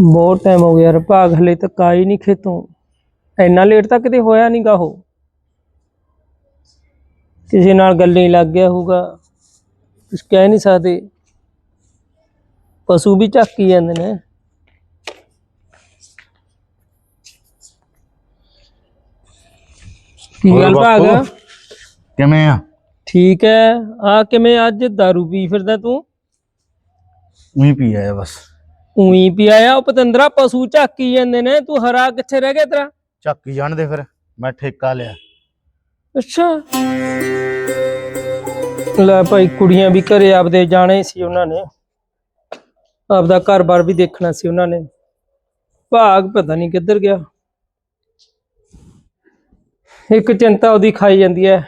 ਬਹੁਤ ਟਾਈਮ ਹੋ ਗਿਆ ਯਾਰ ਭਾਗ ਹਲੇ ਤੱਕ ਆਈ ਨਹੀਂ ਖੇਤੋਂ। ਇੰਨਾ ਲੇਟ ਤਾਂ ਕਿਤੇ ਹੋਇਆ ਨਹੀਂਗਾ ਉਹ। ਕਿਸੇ ਨਾਲ ਗੱਲੇ ਲੱਗ ਗਿਆ ਹੋਊਗਾ। ਕੁਝ ਕਹਿ ਨਹੀਂ ਸਕਦੇ। ਪਸ਼ੂ ਵੀ ਝੱਕੀ ਜਾਂਦੇ ਨੇ। ਕੀ ਗੱਲ ਭਾਗ? ਕਿਵੇਂ ਆ? ਠੀਕ ਹੈ ਆ ਕਿਵੇਂ ਅੱਜ दारू ਪੀ ਫਿਰਦਾ ਤੂੰ? ਉਹੀ ਪੀ ਆਇਆ ਬਸ। ਉਹੀ ਪੀ ਆਇਆ ਉਹ ਪਤੰਦਰਾ ਪਸ਼ੂ ਝਾਕੀ ਜਾਂਦੇ ਨੇ ਤੂੰ ਹਰਾ ਕਿੱਥੇ ਰਹਿ ਗਿਆ ਤੇਰਾ? ਚੱਕੀ ਜਾਣ ਦੇ ਫਿਰ ਮੈਂ ਠੇਕਾ ਲਿਆ। ਅੱਛਾ। ਲੈ ਭਾਈ ਕੁੜੀਆਂ ਵੀ ਘਰੇ ਆਪਦੇ ਜਾਣੇ ਸੀ ਉਹਨਾਂ ਨੇ। ਆਪਦਾ ਘਰ-ਬਾਰ ਵੀ ਦੇਖਣਾ ਸੀ ਉਹਨਾਂ ਨੇ। ਭਾਗ ਪਤਾ ਨਹੀਂ ਕਿੱਧਰ ਗਿਆ। ਇੱਕ ਚਿੰਤਾ ਉਹਦੀ ਖਾਈ ਜਾਂਦੀ ਹੈ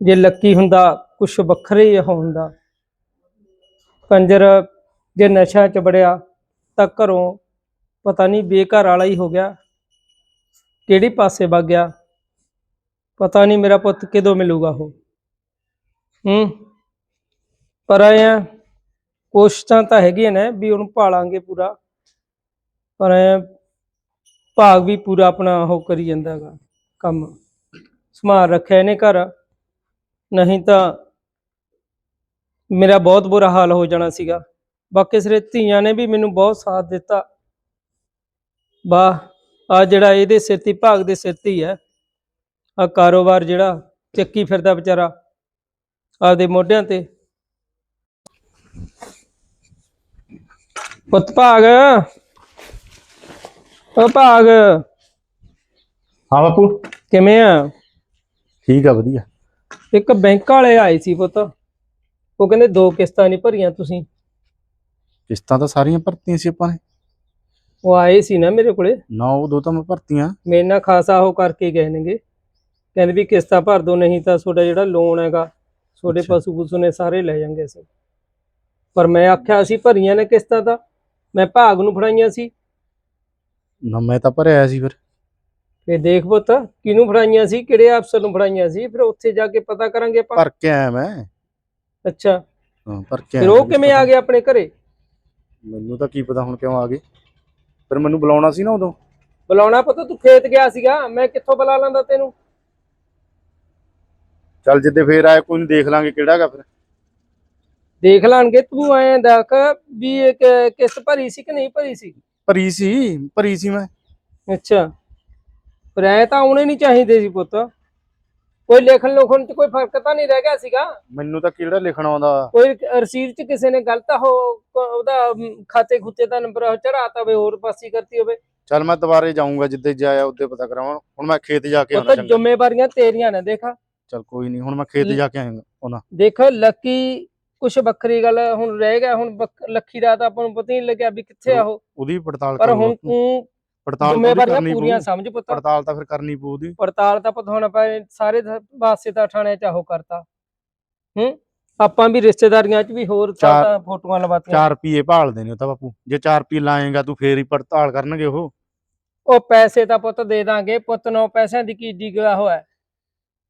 ਜੇ ਲੱਕੀ ਹੁੰਦਾ ਕੁਛ ਵੱਖਰੇ ਹੀ ਹੁੰਦਾ ਕੰਜਰ ਜੇ ਨਸ਼ਾ ਚ ਬੜਿਆ ਤਾਂ ਘਰੋਂ ਪਤਾ ਨਹੀਂ ਬੇਘਰ ਵਾਲਾ ਹੀ ਹੋ ਗਿਆ। ਕਿਹੜੇ ਪਾਸੇ ਵਗ ਗਿਆ? ਪਤਾ ਨਹੀਂ ਮੇਰਾ ਪੁੱਤ ਕਿਦੋਂ ਮਿਲੂਗਾ ਉਹ। ਹੂੰ। ਪਰ ਆਇਆ ਕੋਸ਼ਿਸ਼ਾਂ ਤਾਂ ਹੈਗੀਆਂ ਨੇ ਵੀ ਉਹਨੂੰ ਭਾਲਾਂਗੇ ਪੂਰਾ। ਪਰ ਐਂ ਭਾਗ ਵੀ ਪੂਰਾ ਆਪਣਾ ਉਹ ਕਰੀ ਜਾਂਦਾ ਹੈਗਾ ਕੰਮ। ਸੰਭਾਲ ਰੱਖਿਆ ਇਹਨੇ ਘਰ। ਨਹੀਂ ਤਾਂ ਮੇਰਾ ਬਹੁਤ ਬੁਰਾ ਹਾਲ ਹੋ ਜਾਣਾ ਸੀਗਾ। ਬਾਕੀ ਸਿਰੇ ਧੀਆਂ ਨੇ ਵੀ ਮੈਨੂੰ ਬਹੁਤ ਸਾਥ ਦਿੱਤਾ। ਵਾਹ ਆ ਜਿਹੜਾ ਇਹਦੇ ਸਿਰ ਤੇ ਭਾਗ ਦੇ ਸਿਰ ਤੇ ਹੀ ਆ ਕਾਰੋਬਾਰ ਜਿਹੜਾ ਚੱਕੀ ਫਿਰਦਾ ਵਿਚਾਰਾ ਆਪਦੇ ਮੋਢਿਆਂ ਤੇ। ਪੁੱਤ ਭਾਗ। ਓ ਭਾਗ। ਹਾਂ ਬਾਪੂ। ਕਿਵੇਂ ਆ? ਠੀਕ ਆ ਵਧੀਆ। ਇੱਕ ਬੈਂਕ ਵਾਲੇ ਆਏ ਸੀ ਪੁੱਤ। ਉਹ ਕਹਿੰਦੇ ਦੋ ਕਿਸ਼ਤਾਂ ਨਹੀਂ ਭਰੀਆਂ ਤੁਸੀਂ। ਕਿਸ਼ਤਾਂ ਤਾਂ ਸਾਰੀਆਂ ਭਰਤੀਆਂ ਸੀ ਆਪਾਂ ਨੇ। ਉਹ ਆਏ ਸੀ ਨਾ ਮੇਰੇ ਕੋਲੇ। ਨਾ ਉਹ ਦੋ ਤਾਂ ਮੈਂ ਭਰਤੀਆਂ। ਮੇਰੇ ਨਾਲ ਖਾਸਾ ਉਹ ਕਰਕੇ ਗਏ ਨੇਗੇ। ਕਹਿੰਦੇ ਵੀ ਕਿਸ਼ਤਾਂ ਭਰ ਦੋ ਨਹੀਂ ਤਾਂ ਤੁਹਾਡਾ ਜਿਹੜਾ ਲੋਨ ਹੈਗਾ ਤੁਹਾਡੇ। ਪਸ਼ੂ ਪਸ਼ੂ ਨੇ ਸਾਰੇ ਲੈ ਜਾਣਗੇ ਅਸੀਂ। ਪਰ ਮੈਂ ਆਖਿਆ ਅਸੀਂ ਭਰੀਆਂ ਨੇ ਕਿਸ਼ਤਾਂ ਤਾਂ। ਮੈਂ ਭਾਗ ਨੂੰ ਫੜਾਈਆਂ ਸੀ। ਨਾ ਮੈਂ ਤਾਂ ਭਰਿਆ ਸੀ ਫਿਰ। ਤੇ ਦੇਖ ਪੁੱਤ ਕਿਹਨੂੰ ਫੜਾਈਆਂ ਸੀ ਕਿਹੜੇ ਅਫਸਰ ਨੂੰ ਫੜਾਈਆਂ ਸੀ ਫਿਰ ਉੱਥੇ ਜਾ ਕੇ ਪਤਾ ਕਰਾਂਗੇ ਆਪਾਂ। ਭਰ ਕੇ ਆਇਆ ਮੈਂ। ਅੱਛਾ। ਹਾਂ ਭਰ ਕੇ ਫਿਰ ਉਹ ਕਿਵੇਂ ਆ ਗਏ ਆਪਣੇ ਘਰੇ? ਮੈਨੂੰ ਤਾਂ ਕੀ ਪਤਾ ਹੁਣ ਕਿਉਂ ਆ ਗਏ। ਫਿਰ ਮੈਨੂੰ ਬੁਲਾਉਣਾ ਸੀ ਨਾ ਉਦੋਂ। ਬੁਲਾਉਣਾ ਪੁੱਤ ਤੂੰ ਖੇਤ ਗਿਆ ਸੀਗਾ। ਮੈਂ ਕਿੱਥੋਂ ਬੁਲਾ ਲਾਂਦਾ ਤੈਨੂੰ? ਚੱਲ ਜਿੱਦੇ ਫੇਰ ਆਏ ਕੋਈ ਨਹੀਂ ਦੇਖ ਲਾਂਗੇ ਕਿਹੜਾਗਾ ਫਿਰ। ਦੇਖ ਲਾਂਗੇ ਤੂੰ ਐਂ ਦੇਖ ਵੀ ਇਹ ਕਿ- ਕਿਸ਼ਤ ਭਰੀ ਸੀ ਕਿ ਨਹੀਂ ਭਰੀ ਸੀ? ਭਰੀ ਸੀ ਭਰੀ ਸੀ ਮੈਂ। ਅੱਛਾ। ਪਰ ਐ ਤਾਂ ਆਉਣੇ ਨਹੀਂ ਚਾਹੀਦੇ ਸੀ ਪੁੱਤ। ਕੋਈ ਲਿਖਣ ਲੁਖਣ ਚ ਕੋਈ ਫ਼ਰਕ ਤਾਂ ਨਹੀਂ ਰਹਿ ਗਿਆ ਸੀਗਾ? ਮੈਨੂੰ ਤਾਂ ਕਿਹੜਾ ਲਿਖਣਾ ਆਉਂਦਾ? ਕੋਈ ਰਸੀਦ ਚ ਕਿਸੇ ਨੇ ਗਲਤ ਹੋ ਉਹਦਾ ਅਮ, ਖਾਤੇ ਖੁੱਤੇ ਦਾ ਨੰਬਰ ਚੜਾਤਾ ਹੋਵੇ ਹੋਰ ਪਾਸੀ ਕਰਤੀ ਹੋਵੇ। ਚੱਲ ਮੈਂ ਦੁਬਾਰੇ ਜਾਊਂਗਾ ਜਿੱਦੇ ਜਾਇਆ ਉੱਦੇ ਪਤਾ ਕਰਾਵਾਂ। ਹੁਣ ਮੈਂ ਖੇਤ ਜਾ ਕੇ ਉਹ ਆਉਣਾ ਤਾਂ ਚੰਗਾ। ਜ਼ਿੰਮੇਵਾਰੀਆਂ ਤੇਰੀਆਂ ਨੇ ਦੇਖ। ਚੱਲ ਕੋਈ ਨਹੀਂ ਹੁਣ ਮੈਂ ਖੇਤ ਜਾ ਕੇ ਆਉਂਗਾ ਉਹਨਾਂ ਦੇਖ ਲੱਕੀ ਕੁਛ ਵੱਖਰੀ ਗੱਲ ਹੁਣ ਰਹਿ ਗਿਆ ਹੁਣ ਵੱਖ- ਲੱਕੀ ਦਾ ਤਾਂ ਆਪਾਂ ਨੂੰ ਪਤਾ ਹੀ ਨਹੀਂ ਲੱਗਿਆ ਵੀ ਕਿੱਥੇ ਆ ਉਹ। ਉਹਦੀ ਪੜਤਾਲ ਪਰ ਹੁਣ। ਤੂੰ ਪੜਤਾਲ ਤਾਂ ਜ਼ਿੰਮੇਵਾਰੀਆਂ ਕਰਨੀ ਪੂਰੀਆਂ ਪਊ। ਸਮਝ ਪੁੱਤ। ਪੜਤਾਲ ਤਾਂ ਫਿਰ ਕਰਨੀ ਪਊ ਉਹਦੀ। ਪੜਤਾਲ ਤਾਂ ਪਤਾ ਹੋਣਾ ਪਏ ਸਾਰੇ ਧ- ਪਾਸੇ ਤਾਂ ਥਾਣੇ ਚ ਕਰਤਾ। ਹੂੰ? ਆਪਾਂ ਵੀ ਰਿਸ਼ਤੇਦਾਰੀਆਂ ਚ ਵੀ ਹੋਰ ਚਾਰ- ਤਾਂ ਫੋਟੋਆਂ ਲਵਾਤੀਆਂ। 4 ਰੁਪਏ ਭਾਲਦੇ ਨੇ ਉਹ ਤਾਂ ਬਾਪੂ। ਜੇ 4 ਰੁਪਏ ਲਾਏਗਾ ਤੂੰ ਫੇਰ ਹੀ ਪੜਤਾਲ ਕਰਨਗੇ ਉਹ। ਉਹ ਪੈਸੇ ਤਾਂ ਪੁੱਤ ਦੇ ਦਾਂਗੇ ਪੁੱਤ ਨੌ ਪੈਸਿਆਂ ਦੀ ਕੀ ਡਿਗਾ ਹੋਇਆ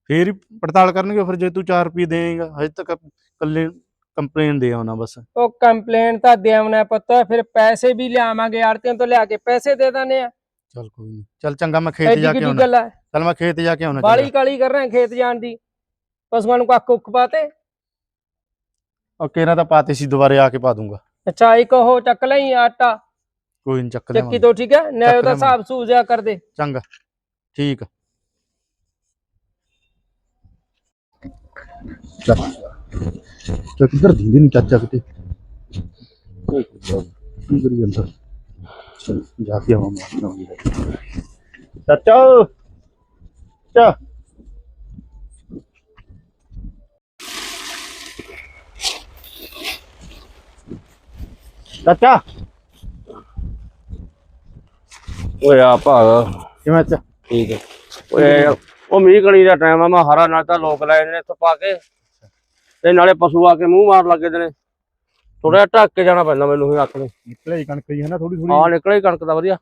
ਫੇਰ ਹੀ ਪੜਤਾਲ ਕਰਨਗੇ ਫਿਰ ਜੇ ਤੂੰ 4 ਰੁਪਏ ਦੇਏਗਾ ਹਜੇ ਤੱਕ ਕੱਲੇ ਕੰਪਲੇਨ ਦੇ ਆਉਣਾ ਬਸ। ਉਹ ਕੰਪਲੇਨ ਤਾਂ ਦੇਵਣਾ ਪੁੱਤ ਫਿਰ ਪੈਸੇ ਵੀ ਲਿਆਵਾਂਗੇ ਆੜਤੀਆਂ ਤੋਂ ਲਿਆ ਕੇ ਪੈਸੇ ਦੇ ਦਾਨੇ ਆ। ਚੱਲ ਕੋਈ ਨਹੀਂ ਚੱਲ ਚੰਗਾ ਮੈਂ ਖੇਤ ਐਡੀ ਜਾ ਕੇ ਕਿੱਡੀ ਆਉਣਾ। ਗੱਲ ਆ? ਚੱਲ ਮੈਂ ਖੇਤ ਜਾ ਕੇ ਆਉਣਾ ਬਾਲੀ ਕਾਲੀ ਕਰ ਰਹੇ ਖੇਤ ਜਾਣ ਦੀ। ਪਸ਼ੂਆਂ ਨੂੰ ਕੱਖ ਕੁੱਖ ਪਾਤੇ। ਓਕੇ ਨਾ ਤਾਂ ਪਾਤੇ ਸੀ ਦੁਬਾਰੇ ਆ ਕੇ ਪਾ ਦੂੰਗਾ। ਅੱਛਾ ਇੱਕ ਉਹ ਚੱਕ ਲਈ ਆਟਾ। ਕੋਈ ਨਹੀਂ ਚੱਕ ਚੱਕੀ ਲਿਆਵਾਂਗੇ। ਤੋਂ ਠੀਕ ਹੈ ਨਾ ਚੱਕ ਉਹਦਾ ਲਿਆਵਾਂਗੇ। ਹਿਸਾਬ ਸੂਝਿਆ ਕਰ ਦੇ ਚੰਗਾ ਠੀਕ ਆ। ਚੱਲ। ਚੱਲ ਕਿੱਧਰ ਦੀਦੀ ਨਹੀਂ ਚਾਚਾ ਕਿਤੇ? ਕੀ ਕਰੀ ਜਾਂਦਾ? ਚਲ ਜਾ ਕੇ ਆਵਾਂ ਮੈਂ ਆਪਣਾ ਚਾਚਾ। ਚਾ ਚਾਚਾ। ਓਏ ਆ ਭਾਗ। ਕਿਵੇਂ ਚਾਚਾ? ਠੀਕ ਹੈ। ਓਏ ਉਹ ਮੀਂਹ ਕਣੀ ਦਾ ਟਾਈਮ ਆ ਮੈਂ ਹਰਾ ਨਾਲ ਤਾਂ ਲੋਕ ਲੈ ਜਾਂਦੇ ਨੇ ਇੱਥੋਂ ਪਾ ਕੇ। ਤੇ ਨਾਲੇ ਪਸ਼ੂ ਆ ਕੇ ਮੂੰਹ ਮਾਰ ਲੱਗੇ ਦੇ ਨੇ ਥੋੜਾ ਜਿਹਾ ਢੱਕ ਕੇ ਜਾਣਾ ਪੈਂਦਾ ਮੈਨੂੰ ਹੀ ਅੱਖ ਨੂੰ ਨਿਕਲੇ ਹੀ ਕਣਕ ਜੀ ਹੈ ਨਾ ਥੋੜੀ ਥੋੜੀ ਨਿਕਲੇ ਕਣਕ ਦਾ ਵਧੀਆ।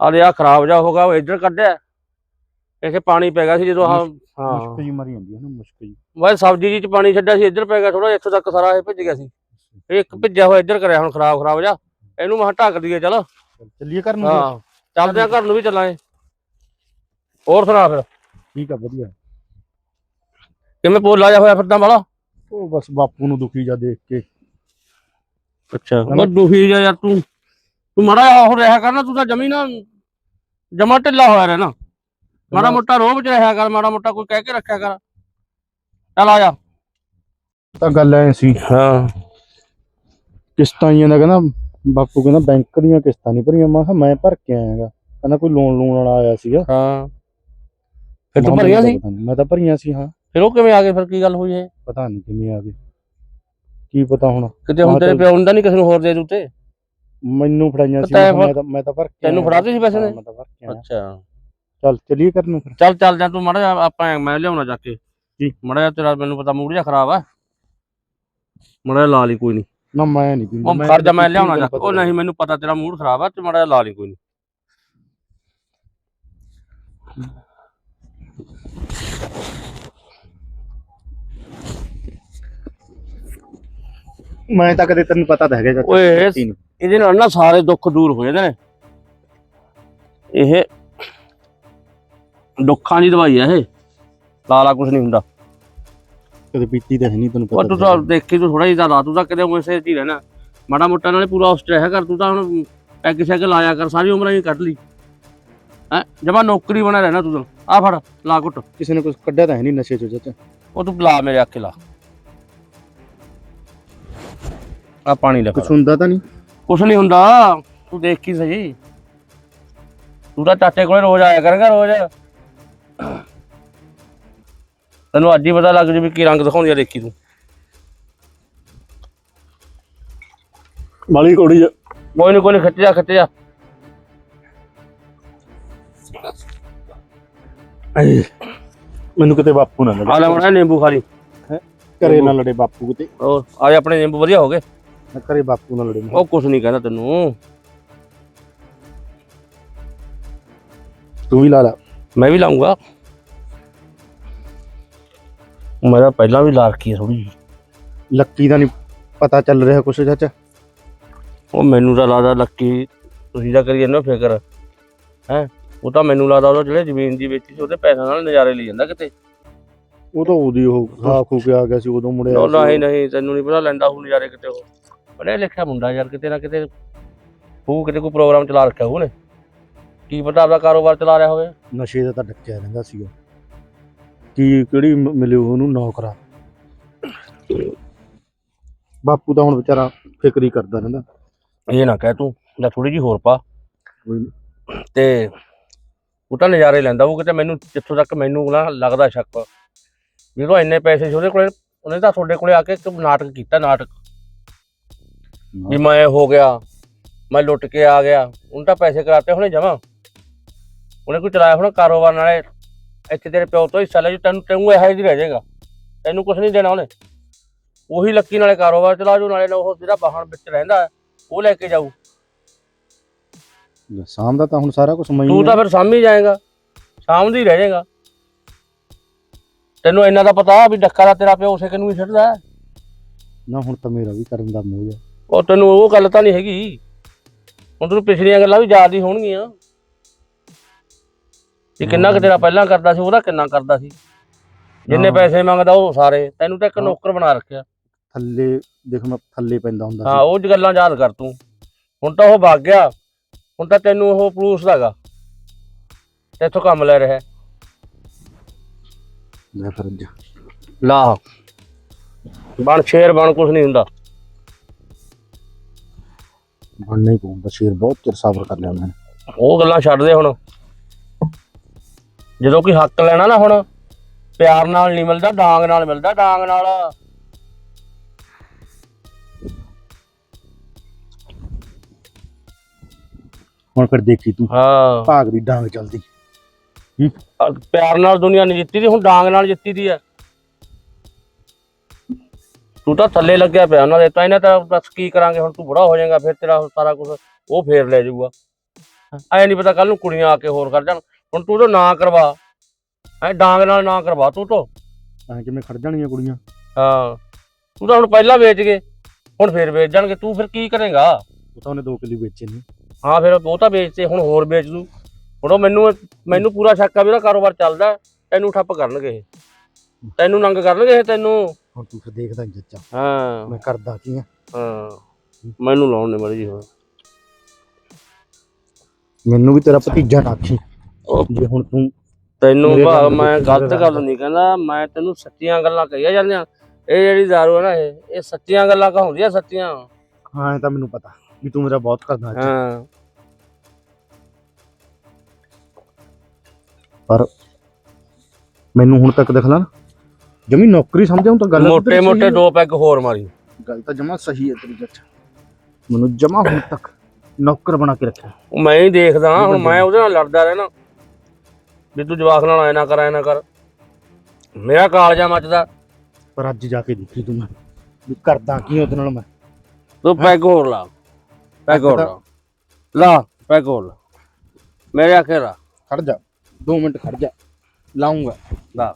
ਆ ਲਿਆ ਖਰਾਬ ਜਾ ਹੋ ਗਿਆ ਉਹ ਇੱਧਰ ਕੱਢਿਆ। ਇੱਥੇ ਪਾਣੀ ਪੈ ਗਿਆ ਸੀ ਜਦੋਂ ਆਹ ਮੁਸ਼ਕ ਹਾਂ। ਜੀ ਮਰੀ ਜਾਂਦੀ ਹੈ ਨਾ ਮੁਸ਼ਕ ਜੀ ਮੈਂ ਸਬਜ਼ੀ ਜੀ ਚ ਪਾਣੀ ਛੱਡਿਆ ਸੀ ਇੱਧਰ ਪੈ ਗਿਆ ਥੋੜਾ ਇੱਥੋਂ ਤੱਕ ਸਾਰਾ ਇਹ ਭਿੱਜ ਗਿਆ ਸੀ। ਇਹ ਇੱਕ ਭਿੱਜਿਆ ਹੋਇਆ ਇੱਧਰ ਕਰਿਆ ਹੁਣ ਖਰਾਬ ਖਰਾਬ ਜਾ ਇਹਨੂੰ ਮਹਾਂ ਢੱਕ ਦਈਏ ਚਲ। ਚੱਲੀਏ ਘਰ ਨੂੰ ਹਾਂ ਚੱਲਦੇ ਆ ਘਰ ਨੂੰ ਵੀ ਚੱਲਾਂਗੇ। ਹੋਰ ਸੁਣਾ ਫਿਰ। ਠੀਕ ਆ ਵਧੀਆ। ਕਿਵੇਂ ਪੋਲਾ ਜਾ ਹੋਇਆ ਫਿਰਦਾ ਵਾਲਾ? ਉਹ ਬਸ ਬਾਪੂ ਨੂੰ ਦੁਖੀ ਜਾ ਦੇਖ ਕੇ। ਅੱਛਾ। ਉਹ ਦੁਖੀ ਜਾ ਯਾਰ ਤੂੰ। ਤੂੰ ਮੜਾ ਹੋ ਰਿਹਾ ਕਰ ਨਾ ਤੂੰ ਤਾਂ ਜਮੀ ਨਾ ਜਮਾ ਢਿੱਲਾ ਹੋਇਆ ਰਹਿਣਾ। ਮਾੜਾ ਮੋਟਾ ਰੋਬ ਚ ਰਿਹਾ ਕਰ ਮਾੜਾ ਮੋਟਾ ਕੋਈ ਕਹਿ ਕੇ ਰੱਖਿਆ ਕਰ। ਚੱਲ ਆ ਜਾ। ਤਾਂ ਗੱਲ ਐ ਸੀ। ਹਾਂ। ਕਿਸ਼ਤਾਂ ਆਈਆਂ ਦਾ ਕਹਿੰਦਾ ਬਾਪੂ ਕਹਿੰਦਾ ਬੈਂਕ ਦੀਆਂ ਕਿਸ਼ਤਾਂ ਨਹੀਂ ਭਰੀਆਂ। ਮੈਂ ਕਿਹਾ ਮੈਂ ਭਰ ਕੇ ਆਇਆਗਾ। ਕਹਿੰਦਾ ਕੋਈ ਲੋਨ ਲੂਨ ਵਾਲਾ ਆਇਆ ਸੀਗਾ। ਹਾਂ। ਫਿਰ ਤੂੰ ਮੈਂ ਭਰੀਆਂ ਸੀ। ਮੈਂ ਤਾਂ ਭਰੀਆਂ ਸੀ ਹਾਂ। ਫਿਰ ਉਹ ਕਿਵੇਂ ਆ ਗਏ? ਫਿਰ ਕੀ ਗੱਲ ਹੋਈ ਇਹ? ਪਤਾ ਨਹੀਂ ਕਿਵੇਂ ਆ ਗਏ। ਕੀ ਪਤਾ ਹੁਣ? ਕਿਤੇ ਹੁਣ ਤੇਰੇ। ਪਿਓ ਨੂੰ ਤਾਂ ਨਹੀਂ ਕਿਸੇ ਨੂੰ ਹੋਰ ਦੇ ਦੂਤੇ? ਮੈਨੂੰ ਫੜਾਈਆਂ ਸੀ ਮੈਂ ਤਾਂ ਮੈਂ ਤਾਂ ਭਰ ਕੇ ਤੈਨੂੰ। ਫੜਾਤੇ ਸੀ ਪੈਸੇ ਨੇ? ਮੈਂ ਤਾਂ ਭਰ ਕੇ ਅੱਛਾ। ਚੱਲ ਚੱਲੀਏ ਕਰਨ ਨੂੰ ਫਿਰ। ਚੱਲ ਚੱਲ ਜਾ ਤੂੰ ਮੜਾ ਆਪਾਂ ਮੈਂ ਲਿਆਉਣਾ ਜਾ ਕੇ। ਕੀ? ਮੜਾ ਤੇਰਾ ਮੈਨੂੰ ਪਤਾ ਮੂਡ ਜਿਹਾ ਖਰਾਬ ਆ। ਮੜਾ ਲਾ ਲਈ ਕੋਈ ਨਹੀਂ। ਨਾ ਮੈਂ ਨਹੀਂ ਪੀਂਦਾ ਉਹ ਖੜ ਜਾ ਮੈਂ ਲਿਆਉਣਾ ਜਾ। ਉਹ ਨਹੀਂ ਮੈਨੂੰ ਪਤਾ ਤੇਰਾ ਮੂਡ ਖਰਾਬ ਆ ਤੇ ਮੜਾ ਲਾ ਲਈ ਕੋਈ ਨਹੀਂ। ਮੈਂ ਤਾਂ ਕਦੇ ਤੈਨੂੰ ਪਤਾ ਤਾਂ ਹੈਗਾ ਚਾਚਾ ਓਏ। ਇਹਦੇ ਨਾਲ ਨਾ ਸਾਰੇ ਦੁੱਖ ਦੂਰ ਹੋ ਜਾਂਦੇ ਨੇ। ਇਹ ਦੁੱਖਾਂ ਦੀ ਦਵਾਈ ਆ ਇਹ। ਲਾਲਾ ਕੁਝ ਨਹੀਂ ਹੁੰਦਾ। ਕਦੇ ਪੀਤੀ ਤਾਂ ਹੈ ਨਹੀਂ ਤੈਨੂੰ ਪਤਾ ਤੂੰ ਤਾਂ ਤਾਂ। ਦੇਖੀ ਤੂੰ ਥੋੜਾ ਜਿਹਾ ਲਾ ਤੂੰ ਤਾਂ ਕਿਤੇ ਉਸੇ ਚ ਹੀ ਰਹਿਣਾ। ਮਾੜਾ ਮੋਟਾ ਨਾਲੇ ਪੂਰਾ ਉਸ ਚ ਰਹਿਆ ਕਰ ਤੂੰ ਤਾਂ ਹੁਣ ਪੈਗ ਸ਼ੈਗ ਲਾਇਆ ਕਰ ਸਾਰੀ ਉਮਰ ਹੀ ਕੱਢ ਲਈ। ਹੈ ਜਮਾ ਨੌਕਰੀ ਬਣਾ ਰਹਿਣਾ ਤੂੰ ਤਾਂ। ਆ ਫੜ ਲਾ ਘੁੱਟ। ਕਿਸੇ ਨੇ ਕੁਝ ਕੱਢਿਆ ਤਾਂ ਹੈ ਨਹੀਂ ਨਸ਼ੇ ਚੋਂ ਚਾਚਾ ਉਹ ਤੂੰ ਲਾ ਮੇਰੇ ਅੱਖੇ ਲਾ। ਆ ਪਾਣੀ ਲੈ ਕੁਝ ਹੁੰਦਾ ਤਾਂ ਨਹੀਂ? ਕੁਛ ਨਹੀਂ ਹੁੰਦਾ। ਤੂੰ ਦੇਖ ਕੀ ਸਹੀ। ਤੂੰ ਤਾਂ ਚਾਚੇ ਕੋਲੇ ਰੋਜ਼ ਆਇਆ ਕਰੇਗਾ ਰੋਜ਼। ਤੈਨੂੰ ਅੱਜ ਹੀ ਪਤਾ ਲੱਗ ਜੂ ਵੀ ਕੀ ਰੰਗ ਦਿਖਾਉਂਦੀ ਆ ਦੇਖੀ ਤੂੰ। ਮਾਲੀ ਕੋੜੀ ਕੋਈ ਨਹੀਂ ਕੋਈ ਨਹੀਂ ਖਿੱਚ ਜਾ ਖਿੱਚ ਜਾ। ਮੈਨੂੰ ਕਿਤੇ ਬਾਪੂ ਨਾ ਆ ਲੈ ਲੜੇ ਇਹ ਨਿੰਬੂ ਖਾ ਲਈ ਘਰੇ ਨਾ ਲੜੇ ਬਾਪੂ ਕਿਤੇ। ਆ ਜਾ ਆਪਣੇ ਨਿੰਬੂ ਵਧੀਆ ਹੋ ਗਏ। ਨਾ ਘਰੇ ਬਾਪੂ ਨਾ ਲੜੇ ਉਹ ਕੁਛ ਨਹੀਂ ਕਹਿੰਦਾ ਤੈਨੂੰ। ਤੂੰ ਵੀ ਲਾ ਲਾ। ਮੈਂ ਵੀ ਲਾਉਂਗਾ ਮੈਂ ਤਾਂ ਪਹਿਲਾਂ ਵੀ ਲਾ ਰੱਖੀ ਹੈ ਥੋੜੀ ਲੱਕੀ ਦਾ ਨਹੀਂ ਪਤਾ ਚੱਲ ਰਿਹਾ ਕੁਛ ਚਾਚਾ ਉਹ ਮੈਨੂੰ ਤਾਂ ਲੱਗਦਾ ਲੱਕੀ ਤੁਸੀਂ ਤਾਂ ਕਰੀ ਜਾਂਦੇ ਹੋ ਫਿਕਰ। ਹੈ? ਉਹ ਤਾਂ ਮੈਨੂੰ ਲੱਗਦਾ ਉਹ ਜਿਹੜੇ ਜ਼ਮੀਨ ਦੀ ਵੇਚੀ ਸੀ ਉਹਦੇ ਪੈਸਿਆਂ ਨਾਲ ਨਜ਼ਾਰੇ ਲਈ ਜਾਂਦਾ ਕਿਤੇ। ਉਹ ਤਾਂ ਉਹਦੀ ਉਹ ਖਾ ਖੂ ਕੇ ਆ ਗਿਆ ਸੀ ਉਦੋਂ ਮੁੜਿਆ ਸੀ। ਨਹੀਂ ਨਹੀਂ ਤੈਨੂੰ ਨਹੀਂ ਪਤਾ ਲੈਂਦਾ ਉਹ ਨਜ਼ਾਰੇ ਕਿਤੇ ਉਹ ਪੜਿਆ ਲਿਖਿਆ ਮੁੰਡਾ ਯਾਰ ਕਿਤੇ ਨਾ ਕਿਤੇ ਉਹ ਕਿਤੇ ਕੋਈ ਪ੍ਰੋਗਰਾਮ ਚਲਾ ਰੱਖਿਆ ਉਹਨੇ। ਕੀ ਪਤਾ ਆਪਦਾ ਕਾਰੋਬਾਰ ਚਲਾ ਰਿਹਾ ਹੋਵੇ। ਨਸ਼ੇ ਦਾ ਤਾਂ ਡੱਕਿਆ ਰਹਿੰਦਾ ਸੀਗਾ। ਕੀ ਕਿਹੜੀ ਮ- ਮਿਲੀ ਉਹਨੂੰ ਨੌਕਰਾ। ਬਾਪੂ ਤਾਂ ਹੁਣ ਵਿਚਾਰਾ ਫਿਕਰ ਹੀ ਕਰਦਾ ਰਹਿੰਦਾ। ਇਹ ਨਾ ਕਹਿ ਤੂੰ ਜਾਂ ਥੋੜੀ ਜੀ ਹੋਰ ਪਾ। ਤੇ ਉਹ ਤਾਂ ਨਜ਼ਾਰੇ ਲੈਂਦਾ ਉਹ ਕਿਤੇ ਮੈਨੂੰ ਜਿੱਥੋਂ ਤੱਕ ਮੈਨੂੰ ਨਾ ਲੱਗਦਾ ਸ਼ੱਕ। ਜਦੋਂ ਇੰਨੇ ਪੈਸੇ ਸੀ ਉਹਦੇ ਕੋਲੇ ਉਹਨੇ ਤਾਂ ਤੁਹਾਡੇ ਕੋਲੇ ਆ ਕੇ ਇੱਕ ਨਾਟਕ ਕੀਤਾ ਨਾਟਕ। ਵੀ ਮੈਂ ਇਹ ਹੋ ਗਿਆ ਮੈਂ ਲੁੱਟ ਕੇ ਆ ਗਿਆ ਉਹਨੇ ਤਾਂ ਪੈਸੇ ਕਰਾਤੇ ਹੁਣੇ ਜਮਾ। ਉਹਨੇ ਕੋਈ ਚਲਾਇਆ ਹੁਣ ਕਾਰੋਬਾਰ ਨਾਲੇ ਇੱਥੇ ਤੇਰੇ ਪਿਓ ਤੋਂ ਹਿੱਸਾ ਲੈ ਜੂ ਤੈਨੂੰ ਤੈਨੂੰ ਇਹੋ ਜਿਹੀ ਰਹਿ ਜਾਏਗਾ। ਤੈਨੂੰ ਕੁਝ ਨਹੀਂ ਦੇਣਾ ਉਹਨੇ। ਉਹੀ ਲੱਕੀ ਨਾਲੇ ਕਾਰੋਬਾਰ ਚਲਾ ਜੂ ਨਾਲੇ ਉਹ ਜਿਹੜਾ ਬਾਹਣ ਵਿੱਚ ਰਹਿੰਦਾ ਹੈ, ਉਹ ਲੈ ਕੇ ਜਾਊ। ਸ਼ਾਮ ਦਾ ਤਾਂ ਹੁਣ ਸਾਰਾ ਕੁਝ ਮੈਂ ਤੂੰ ਤਾਂ ਫਿਰ ਸਾਹਮਣੇ ਜਾਏਗਾ ਸ਼ਾਮ ਦੀ ਰਹਿ ਜਾਏਗਾ। ਤੈਨੂੰ ਇੰਨਾ ਤਾਂ ਪਤਾ ਵੀ ਡੱਕਾ ਦਾ ਤੇਰਾ ਪਿਓ ਉਸੇ ਕਿਨੂੰ ਹੀ ਛੱਡਦਾ ਹੈ। ਨਾ ਹੁਣ ਤਾਂ ਮੇਰਾ ਵੀ ਕਰਨ ਦਾ ਮੋਹ ਹੈ ਉਹ ਤੈਨੂੰ ਉਹ ਗੱਲ ਤਾਂ ਨਹੀਂ ਹੈਗੀ। ਹੁਣ ਤੈਨੂੰ ਪਿਛਲੀਆਂ ਗੱਲਾਂ ਵੀ ਯਾਦ ਹੀ ਹੋਣਗੀਆਂ। ਕਿ ਕਿੰਨਾ ਕੁ ਤੇਰਾ ਪਹਿਲਾਂ ਕਰਦਾ ਸੀ ਉਹਦਾ ਕਿੰਨਾ ਕਰਦਾ ਸੀ। ਜਿੰਨੇ। ਪੈਸੇ ਮੰਗਦਾ ਉਹ ਸਾਰੇ। ਤੈਨੂੰ ਤਾਂ ਇੱਕ। ਨੌਕਰ ਬਣਾ ਰੱਖਿਆ। ਥੱਲੇ ਦੇਖ ਮੈਂ ਥੱਲੇ ਪੈਂਦਾ ਹੁੰਦਾ ਹਾਂ ਉਹ ਗੱਲਾਂ ਯਾਦ ਕਰ ਤੂੰ। ਹੁਣ ਤਾਂ ਉਹ ਭੱਗ ਗਿਆ। ਹੁਣ ਤਾਂ ਤੈਨੂੰ ਉਹ ਪੁਲਿਸ ਦਾਗਾ। ਤੇਥੋਂ ਕੰਮ ਲੈ ਰਿਹਾ। ਲੈ ਫਿਰ ਅੱਜ। ਲਾ। ਬਣ ਸ਼ੇਰ ਬਣ ਕੁਛ ਨਹੀਂ ਹੁੰਦਾ। ਬਣਨਾ ਹੀ ਪਊਗਾ ਸ਼ੇਰ ਬਹੁਤ ਚਿਰ ਸਬਰ ਕਰ ਲਿਆ ਮੈਂ। ਉਹ ਗੱਲਾਂ ਛੱਡ ਦੇ ਹੁਣ। ਜਦੋਂ ਕੋਈ ਹੱਕ ਲੈਣਾ ਨਾ ਹੁਣ ਪਿਆਰ ਨਾਲ ਨਹੀਂ ਮਿਲਦਾ ਡਾਂਗ ਨਾਲ ਮਿਲਦਾ ਡਾਂਗ ਨਾਲ। ਹੁਣ ਫਿਰ ਦੇਖੀ ਤੂੰ ਹਾਂ। ਭਾਗ ਦੀ ਡਾਂਗ ਚੱਲਦੀ। ਪਿਆਰ ਨਾਲ ਦੁਨੀਆ ਨਹੀਂ ਜਿੱਤੀ ਦੀ ਹੁਣ ਡਾਂਗ ਨਾਲ ਜਿੱਤੀ ਦੀ ਹੈ ਤੂੰ ਤਾਂ ਥੱਲੇ ਲੱਗਿਆ ਪਿਆ ਉਹਨਾਂ ਦੇ ਤਾਂ ਇਹਨਾਂ ਤਾਂ ਦੱਸ ਕੀ ਕਰਾਂਗੇ ਹੁਣ ਤੂੰ ਬੁੜਾ ਹੋ ਜਾਏਗਾ ਫਿਰ ਤੇਰਾ ਸਾਰਾ ਕੁਝ ਉਹ ਫੇਰ ਲੈ ਜਾਊਗਾ। ਐ ਨਹੀਂ ਪਤਾ ਕੱਲ ਨੂੰ ਕੁੜੀਆਂ ਆ ਕੇ ਹੋਰ ਕਰ ਜਾਣ ਹੁਣ ਤੂੰ ਤਾਂ ਨਾ ਕਰਵਾ। ਐ ਡਾਂਗ ਨਾਲ ਨਾ ਕਰਵਾ ਤੂੰ ਤਾਂ। ਤਾਂ ਕਿਵੇਂ ਖੜ ਜਾਣਗੀਆਂ ਕੁੜੀਆਂ? ਹਾਂ ਤੂੰ ਤਾਂ ਹੁਣ ਪਹਿਲਾਂ ਵੇਚ ਗਏ ਹੁਣ ਫੇਰ ਵੇਚ ਜਾਣਗੇ ਤੂੰ ਫਿਰ ਕੀ ਕਰੇਗਾ? ਉਹ ਤਾਂ ਉਹਨੇ 2 ਕਿੱਲੇ ਵੇਚੇ ਨੇ। ਹਾਂ ਫਿਰ ਉਹ ਤਾਂ ਵੇਚਤੇ ਹੁਣ ਹੋਰ ਵੇਚ ਦੂ। ਹੁਣ ਉਹ ਮੈਨੂੰ ਮੈਨੂੰ ਪੂਰਾ ਸ਼ੱਕ ਆ ਵੀ ਉਹਦਾ ਕਾਰੋਬਾਰ ਚੱਲਦਾ ਤੈਨੂੰ ਠੱਪ ਕਰਨਗੇ ਇਹ। ਤੈਨੂੰ ਨੰਗ ਕਰਨਗੇ ਇਹ ਤੈਨੂੰ। ਹੁਣ ਤੂੰ ਫਿਰ ਦੇਖਦਾ ਚਾਚਾ ਹਾਂ। ਮੈਂ ਕਰਦਾ ਕੀ ਆ? ਹਾਂ। ਮੈਨੂੰ ਲਾਉਣ ਨੇ ਮੜੀ ਜੀ ਮੈਨੂੰ ਵੀ ਤੇਰਾ ਭਤੀਜਾ ਨਾ ਆਖੀ। ਉਹ ਜੇ ਹੁਣ ਤੂੰ ਤੈਨੂੰ ਭਾ ਮੈਂ ਗਲਤ ਗੱਲ ਨਹੀਂ ਕਹਿੰਦਾ ਮੈਂ ਤੈਨੂੰ ਸੱਚੀਆਂ ਗੱਲਾਂ ਕਹੀਆਂ ਜਾਂਦੀਆਂ ਇਹ ਜਿਹੜੀ ਦਾਰੂ ਹੈ ਨਾ ਇਹ ਇਹ ਸੱਚੀਆਂ ਗੱਲਾਂ ਕਹਾਉਂਦੀਆਂ ਸੱਚੀਆਂ। ਹਾਂ ਇਹ ਤਾਂ ਮੈਨੂੰ ਪਤਾ ਵੀ ਤੂੰ ਮੇਰਾ ਬਹੁਤ ਕਰਦਾ ਹਾਂ। ਪਰ ਮੈਨੂੰ ਹੁਣ ਤੱਕ ਦੇਖ ਲਾ ਨਾ। ਜਮੀ ਨੌਕਰੀ ਸਮਝਿਆ ਹੁਣ ਤਾਂ ਗੱਲ ਮੋਟੇ ਮੋਟੇ ਦੋ ਪੈਗ ਹੋਰ ਮਾਰੀ। ਗੱਲ ਤਾਂ ਜਮਾ ਸਹੀ ਹੈ ਤੇਰੀ ਚਾਚਾ ਮੈਨੂੰ ਜਮਾ ਹੁਣ ਤੱਕ ਨੌਕਰ ਬਣਾ ਕੇ ਰੱਖਿਆ। ਉਹ ਮੈਂ ਹੀ ਦੇਖਦਾ ਹੁਣ ਮੈਂ। ਉਹਦੇ ਨਾਲ ਲੜਦਾ ਰਹਿਣਾ। ਵੀ ਤੂੰ ਜਵਾਕ ਨਾਲ ਐ ਨਾ ਕਰ ਐ ਨਾ ਕਰ। ਮੇਰਾ ਕਾਲਜਾ ਮੱਚਦਾ। ਪਰ ਅੱਜ ਜਾ ਕੇ ਦੇਖੀ ਤੂੰ ਮੈਂ। ਵੀ ਕਰਦਾ ਕੀ ਉਹਦੇ ਨਾਲ ਮੈਂ। ਤੂੰ ਪੈਗ ਹੋਰ ਲਾ। ਪੈਗ ਹੋਰ ਲਾ। ਲਾ ਪੈਗ ਹੋਰ ਲਾ। ਮੇਰੇ ਆਖੇ ਲਾ। ਖੜ ਜਾ। 2 ਮਿੰਟ ਖੜ ਜਾ। ਲਾਉਂਗਾ। ਲਾ।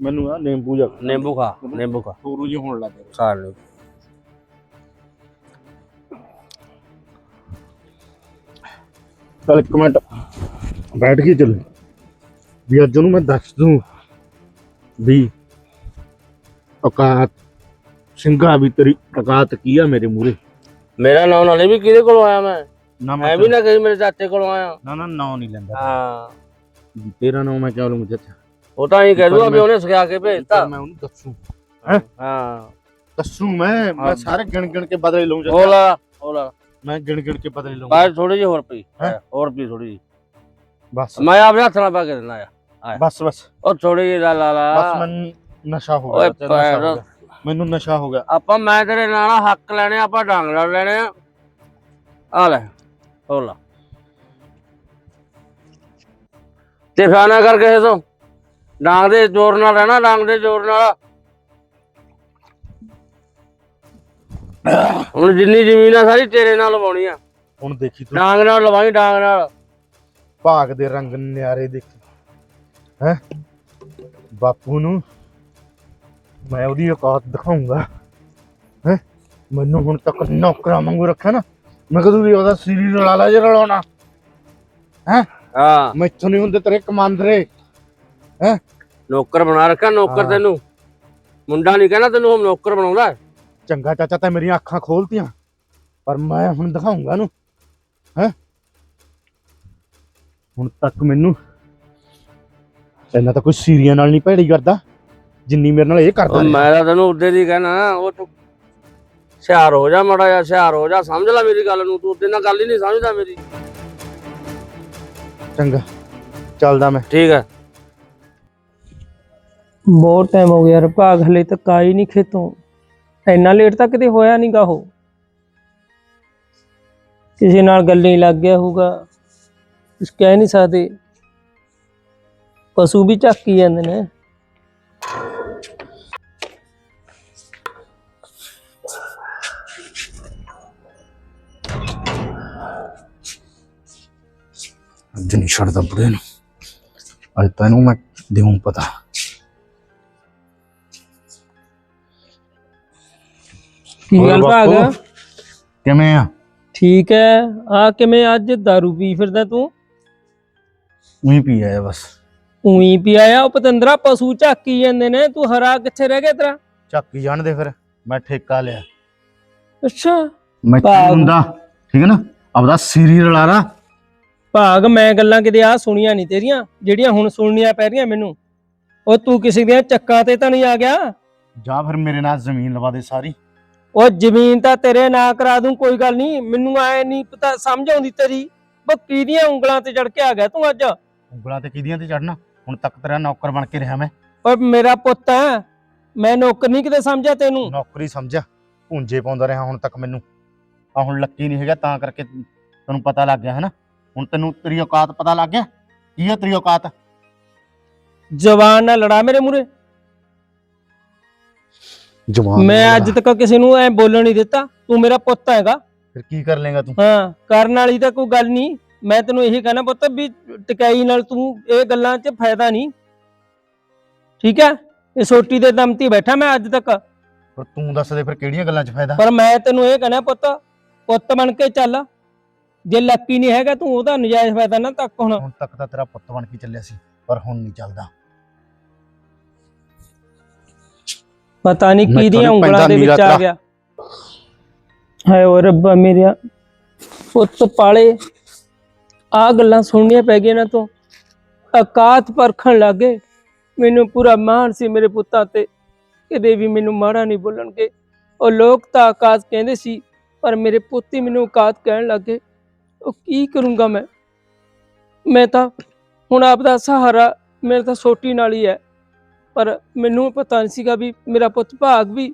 ਮੈਨੂੰ ਆ ਨਿੰਬੂ ਜਾ ਨਿੰਬੂ ਖਾ ਨਿੰਬੂ ਖਾ। ਥੋਰੂ ਜੀ ਹੋਣ ਲੱਗ ਖਾ ਲੈ ਚੱਲ ਇੱਕ ਮਿੰਟ। ਬੈਠ ਕੇ ਚੱਲ। ਵੀ ਅੱਜ ਉਹਨੂੰ ਮੈਂ ਦੱਸ ਦੂੰ ਵੀ ਔਕਾਤ ਸਿੰਘਾ ਵੀ ਤੇਰੀ ਔਕਾਤ ਕੀ ਆ ਮੇਰੇ ਮੂਰੇ ਮੇਰਾ ਨਾਮ ਨਾਲੇ ਵੀ ਕਿਹਦੇ ਕੋਲੋਂ ਆਇਆ ਮੈਂ? ਨਾ ਐ ਵੀ ਨਾ ਕਹੀ ਮੇਰੇ ਚਾਚੇ ਕੋਲੋਂ ਆਇਆ। ਨਾ ਨਾ ਨਾਂ ਨਹੀਂ ਲੈਂਦਾ। ਹਾਂ। ਤੇਰਾ ਨਾਮ ਮੈਂ ਕਿਉਂ ਲਵਾਂ ਚਾਚਾ? ਉਹ ਤਾਂ ਹੀ ਕਹਿ ਦੂਗਾ ਵੀ ਉਹਨੇ ਸਿਖਾ ਕੇ ਭੇਜਤਾ। ਮੈਂ ਉਹਨੂੰ ਦੱਸੂ। ਹਾਂ? ਦੱਸੂ ਮੈਂ ਮੈਂ। ਸਾਰੇ ਗਿਣ ਗਿਣ ਕੇ ਬਦਲੇ ਲਊਂ ਉਹ ਚਾਚਾ ਲਾ ਉਹ ਲਾ। ਮੈਂ ਗਿਣ ਗਿਣ ਕੇ ਬਦਲੇ ਲਊਂ। ਬਾਅਦ ਥੋੜੀ ਜਿਹੀ ਹੋਰ ਪਈ ਹੈਂ? ਹੋਰ ਪਈ ਥੋੜੀ ਜਿਹੀ। ਬਸ। ਮੈਂ ਆਪਣੇ ਹੱਥ ਨਾਲ ਪਾ ਕੇ ਦਿੰਦਾ ਆ ਬਸ ਬਸ। ਉਹ ਥੋੜੀ ਜਿਹੀ ਲਾ ਲਾ ਬਸ ਮੈਨੂੰ ਨਸ਼ਾ ਹੋ ਗਿਆ। ਮੈਨੂੰ ਨਸ਼ਾ ਹੋ ਗਿਆ। ਆਪਾਂ ਮੈਂ ਤੇਰੇ ਨਾਲ ਹੱਕ ਲੈਣੇ ਆ, ਆਪਾਂ ਡੰਗ ਲੜ ਲੈਣੇ ਆ। ਆ ਲੈ ਹੋ ਲਾ। ਤੇ ਫਾਨਾ ਕਰ ਕਿਸੇ ਤੋਂ? ਡਾਂਗ ਦੇ ਜ਼ੋਰ ਨਾਲ ਰਹਿਣਾ ਡਾਂਗ ਦੇ ਜ਼ੋਰ ਨਾਲ। ਹੁਣ ਜਿੰਨੀ ਜ਼ਮੀਨ ਆ ਸਾਰੀ ਤੇਰੇ ਨਾਲ ਲਵਾਉਣੀ ਆ। ਹੁਣ ਦੇਖੀ ਤੂੰ। ਡਾਂਗ ਨਾਲ ਲਵਾਈ ਡਾਂਗ ਨਾਲ। ਭਾਗ ਦੇ ਰੰਗ ਨਿਆਰੇ ਦੇਖੀ। ਹੈ? ਬਾਪੂ ਨੂੰ ਮੈਂ ਉਹਦੀ ਔਕਾਤ ਦਿਖਾਉਂਗਾ ਹੈ? ਮੈਨੂੰ ਹੁਣ ਤੱਕ ਨੌਕਰਾਂ ਵਾਂਗੂ ਰੱਖਿਆ ਨਾ। ਮੈਂ ਕਦੋਂ ਵੀ ਉਹਦਾ ਸਰੀਰ ਰਲਾ ਲਾ ਜੇ ਰਲਾਉਣਾ। ਹਾਂ। ਮੈਥੋਂ ਨਹੀਂ ਹੁੰਦੇ ਤੇਰੇ ਕਮਾਂਦਰੇ। ਨੌਕਰ ਬਣਾ ਰੱਖਿਆ ਨੌਕਰ ਹਾਂ। ਤੈਨੂੰ। ਮੁੰਡਾ ਨਹੀਂ ਕਹਿਣਾ ਤੈਨੂੰ ਉਹ ਨੌਕਰ ਬਣਾਉਂਦਾ। ਹੈ। ਚੰਗਾ ਚਾਚਾ ਤਾਂ ਮੇਰੀਆਂ ਅੱਖਾਂ ਖੋਲਤੀਆਂ। ਪਰ ਮੈਂ ਹੁਣ ਦਿਖਾਉਂਗਾ ਇਹਨੂੰ ਹੈ? ਹੁਣ ਤੱਕ ਮੈਨੂੰ ਇਹਨਾਂ ਤਾਂ ਕੋਈ ਸੀਰੀਆਂ ਨਾਲ ਨਹੀਂ ਭੈੜੀ ਕਰਦਾ ਜਿੰਨੀ ਮੇਰੇ ਨਾਲ ਇਹ ਕਰਦਾ ਉਹ ਰਿਹਾ। ਮੈਂ ਤਾਂ ਤੈਨੂੰ ਉੱਦੇ ਦੀ ਕਹਿਣਾ ਉਹ ਤੂੰ ਹੁਸ਼ਿਆਰ ਹੋ ਜਾ ਮੜਾ ਜਾ ਹੁਸ਼ਿਆਰ ਹੋ ਜਾ। ਸਮਝ ਲੈ ਮੇਰੀ ਗੱਲ ਨੂੰ ਤੂੰ ਉਹਦੇ ਨਾਲ ਗੱਲ ਹੀ ਨਹੀਂ ਸਮਝਦਾ ਮੇਰੀ। ਚੰਗਾ ਚੱਲਦਾ ਮੈਂ। ਠੀਕ ਹੈ। ਬਹੁਤ ਟਾਈਮ ਹੋ ਗਿਆ ਯਾਰ, ਭਾਗ ਹਲੇ ਤੱਕ ਆਈ ਨਹੀਂ ਖੇਤੋਂ। ਇੰਨਾ ਲੇਟ ਤਾਂ ਕਿਤੇ ਹੋਇਆ ਨਹੀਂਗਾ ਉਹ। ਕਿਸੇ ਨਾਲ ਗੱਲ ਹੀ ਲੱਗ ਗਿਆ ਹੋਊਗਾ ਕੁਝ ਕਹਿ ਨਹੀਂ ਸਕਦੇ। ਪਸ਼ੂ ਵੀ ਝੱਕੀ ਜਾਂਦੇ ਨੇ। ਅੱਜ ਨਹੀਂ ਛੱਡਦਾ ਬੁੜੇ ਨੂੰ। ਅੱਜ ਤੈਨੂੰ ਮੈਂ ਦੇਉਂ ਪਤਾ। ਕੀ ਹੋਰ ਗੱਲ ਭਾਗ? ਕਿਵੇਂ ਆ? ਠੀਕ ਹੈ। ਆ ਕਿਵੇਂ ਅੱਜ दारू ਪੀ ਫਿਰਦਾ ਤੂੰ? ਉਹੀ ਪੀ ਆਇਆ ਬਸ। ਉਹੀ ਪੀ ਆਇਆ? ਉਹ ਪਤੰਦਰਾ ਪਸ਼ੂ ਝਾਕੀ ਜਾਂਦੇ ਨੇ। ਤੂੰ ਹਰਾ ਕਿੱਥੇ ਰਹਿ ਗਿਆ ਤੇਰਾ? ਚੱਕੀ ਜਾਣ ਦੇ ਫਿਰ। ਮੈਂ ਠੇਕਾ ਲਿਆ। ਅੱਛਾ। ਮੈਂ ਭਾਗ। ਹੁੰਦਾ? ਠੀਕ ਹੈ ਨਾ? ਆਪਦਾ ਸਿਰੀ ਰਲਾ ਲਾ। ਭਾਗ ਮੈਂ ਗੱਲਾਂ ਕਿਤੇ ਆ ਸੁਣੀਆਂ ਨਹੀਂ ਤੇਰੀਆਂ ਜਿਹੜੀਆਂ ਹੁਣ ਸੁਣਨੀਆਂ ਪੈ ਰਹੀਆਂ ਮੈਨੂੰ। ਉਹ ਤੂੰ ਕਿਸੇ ਦੀਆਂ ਚੱਕਾਂ ਤੇ ਤਾਂ ਨਹੀਂ ਆ ਗਿਆ? ਜਾਂ ਫਿਰ ਮੇਰੇ ਨਾਲ ਜ਼ਮੀਨ ਲਵਾ ਦੇ ਸਾਰੀ। ਉਹ ਜ਼ਮੀਨ ਤਾਂ ਤੇਰੇ ਨਾਂ ਕਰਾ ਦੂੰ ਕੋਈ ਗੱਲ ਨਹੀਂ। ਮੈਨੂੰ ਐ ਨਹੀਂ ਪਤਾ ਸਮਝ ਆਉਂਦੀ ਤੇਰੀ? ਬੱਕੀ ਦੀਆਂ ਉਂਗਲਾਂ ਤੇ ਚੜ ਕੇ ਆ ਗਿਆ ਤੂੰ ਅੱਜ? ਉਂਗਲਾਂ ਤੇ ਕਿਹਦੀਆਂ ਤੇ ਚੜਨਾ ਹੁਣ ਤੱਕ ਤੇਰਾ ਨੌਕਰ ਬਣ ਕੇ ਰਿਹਾ ਮੈਂ। ਓਏ ਮੇਰਾ ਪੁੱਤ ਹੈ ਮੈਂ ਨੌਕਰ ਨਹੀਂ ਕਿਤੇ ਸਮਝਿਆ ਤੈਨੂੰ। ਨੌਕਰੀ ਸਮਝਿਆ। ਪੁੰਜੇ ਪਾਉਂਦਾ ਰਿਹਾ ਹੁਣ ਤੱਕ ਮੈਨੂੰ। ਆ ਹੁਣ ਲੱਕੀ ਨਹੀਂ ਹੈਗਾ ਤਾਂ ਕਰਕੇ ਤੈਨੂੰ ਪਤਾ ਲੱਗ ਗਿਆ ਹੈ ਨਾ ਹੁਣ ਤੈਨੂੰ ਤੇਰੀ ਔਕਾਤ ਪਤਾ ਲੱਗ ਗਿਆ? ਕੀ ਹੈ ਤੇਰੀ ਔਕਾਤ ਜਵਾਨ ਨਾਲ ਲੜਾ ਮੇਰੇ ਮੂਰੇ ਜਵਾਨ ਮੈਂ ਅੱਜ ਤੱਕ ਕਿਸੇ ਨੂੰ ਐ ਬੋਲਣ ਨਹੀਂ ਦਿੱਤਾ। ਤੂੰ ਮੇਰਾ ਪੁੱਤ ਹੈਗਾ। ਫਿਰ ਕੀ ਕਰ ਲੇਗਾ ਤੂੰ? ਹਾਂ ਕਰਨ ਵਾਲੀ ਤਾਂ ਕੋਈ ਗੱਲ ਨਹੀਂ। ਮੈਂ ਤੈਨੂੰ ਇਹੀ ਕਹਿਣਾ ਪੁੱਤ ਵੀ ਟਿਕਾਈ ਨਾਲ ਤੂੰ ਇਹ ਗੱਲਾਂ 'ਚ ਫਾਇਦਾ ਨਹੀਂ। ਠੀਕ ਹੈ? ਇਹ ਸੋਟੀ ਦੇ ਦਮ ਤੇ ਬੈਠਾ ਮੈਂ ਅੱਜ ਤੱਕ। ਪਰ ਤੂੰ ਦੱਸ ਦੇ ਫਿਰ ਕਿਹੜੀਆਂ ਗੱਲਾਂ 'ਚ ਫਾਇਦਾ? ਪਰ ਮੈਂ ਤੈਨੂੰ ਇਹ ਕਹਿਣਾ ਪੁੱਤ ਪੁੱਤ ਬਣ ਕੇ ਚੱਲ। ਜੇ ਲੱਕੀ ਨਹੀਂ ਹੈਗਾ ਤੂੰ ਉਹਦਾ ਨਜਾਇਜ਼ ਫਾਇਦਾ ਨਾ ਤੱਕ ਹੁਣ। ਹੁਣ ਤੱਕ ਤਾਂ ਤੇਰਾ ਪੁੱਤ ਬਣ ਕੇ ਚੱਲਿਆ ਸੀ ਪਰ ਹੁਣ ਨਹੀਂ ਚੱਲਦਾ। ਪਤਾ ਨਹੀਂ ਮੈਂ ਕਿਹਦੀਆਂ ਉਂਗਲਾਂ ਦੇ ਵਿੱਚ ਆ ਗਿਆ। ਹਾਏ ਓ ਰੱਬਾ ਮੇਰਿਆ ਪੁੱਤ ਪਾਲੇ ਆ ਗੱਲਾਂ ਸੁਣਨੀਆਂ ਪੈ ਗਈਆਂ ਨਾ ਤੋਂ। ਔਕਾਤ ਪਰਖਣ ਲੱਗੇ ਮੈਨੂੰ ਪੂਰਾ ਮਾਣ ਸੀ ਮੇਰੇ ਪੁੱਤਾਂ ਤੇ। ਕਦੇ ਵੀ ਮੈਨੂੰ ਮਾੜਾ ਨਹੀਂ ਬੋਲਣਗੇ। ਉਹ ਲੋਕ ਤਾਂ ਔਕਾਤ ਕਹਿੰਦੇ ਸੀ ਪਰ ਮੇਰੇ ਪੁੱਤ ਹੀ ਮੈਨੂੰ ਔਕਾਤ ਕਹਿਣ ਲੱਗੇ ਉਹ ਕੀ ਕਰੂੰਗਾ ਮੈਂ? ਮੈਂ ਤਾਂ ਹੁਣ ਆਪ ਦਾ ਸਹਾਰਾ ਮੇਰੇ ਤਾਂ ਛੋਟੀ ਨਾਲ ਹੀ ਹੈ। ਪਰ ਮੈਨੂੰ ਪਤਾ ਨਹੀਂ ਸੀਗਾ ਵੀ ਮੇਰਾ ਪੁੱਤ ਭਾਗ ਵੀ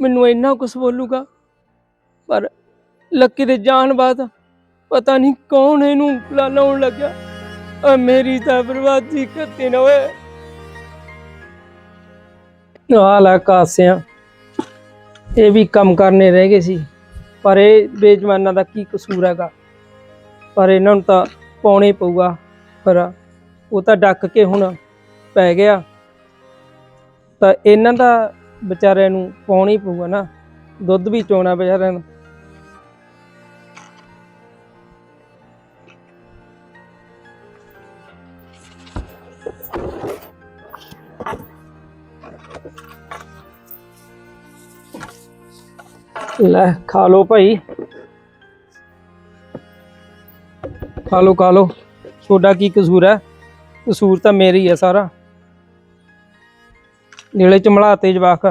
ਮੈਨੂੰ ਇੰਨਾ ਕੁਝ ਬੋਲੂਗਾ। ਪਰ ਲੱਕੀ ਦੇ ਜਾਣ ਬਾਅਦ ਪਤਾ ਨਹੀਂ ਕੌਣ ਇਹਨੂੰ ਲਾਉਣ ਲੱਗਿਆ। ਆ ਮੇਰੀ ਤਾਂ ਬਰਬਾਦੀ ਕਰਤੀ ਨਾ ਓਏ। ਹਾਲਾ ਕਾਸਿਆਂ। ਇਹ ਵੀ ਕੰਮ ਕਰਨੇ ਰਹਿ ਗਏ ਸੀ। ਪਰ ਇਹ ਬੇਜਮਾਨਾਂ ਦਾ ਕੀ ਕਸੂਰ ਹੈਗਾ? ਪਰ ਇਹਨਾਂ ਨੂੰ ਤਾਂ ਪਾਉਣੇ ਪਊਗਾ। ਪਰ ਉਹ ਤਾਂ ਡੱਕ ਕੇ ਹੁਣ ਪੈ ਗਿਆ। ਤਾਂ ਇਹਨਾਂ ਦਾ ਵਿਚਾਰਿਆਂ ਨੂੰ ਪਾਉਣਾ ਹੀ ਪਊਗਾ ਨਾ। ਦੁੱਧ ਵੀ ਚੋਣਾ ਵਿਚਾਰਿਆਂ ਨੂੰ। ਲੈ, ਖਾ ਲੋ ਭਾਈ। ਖਾ ਲੋ ਖਾ ਲੋ ਤੁਹਾਡਾ ਕੀ ਕਸੂਰ ਹੈ? ਕਸੂਰ ਤਾਂ ਮੇਰੀ ਹੈ ਸਾਰਾ। ਨੀਲੇ ਚ ਮਲਾਤੇ ਜਵਾਕ।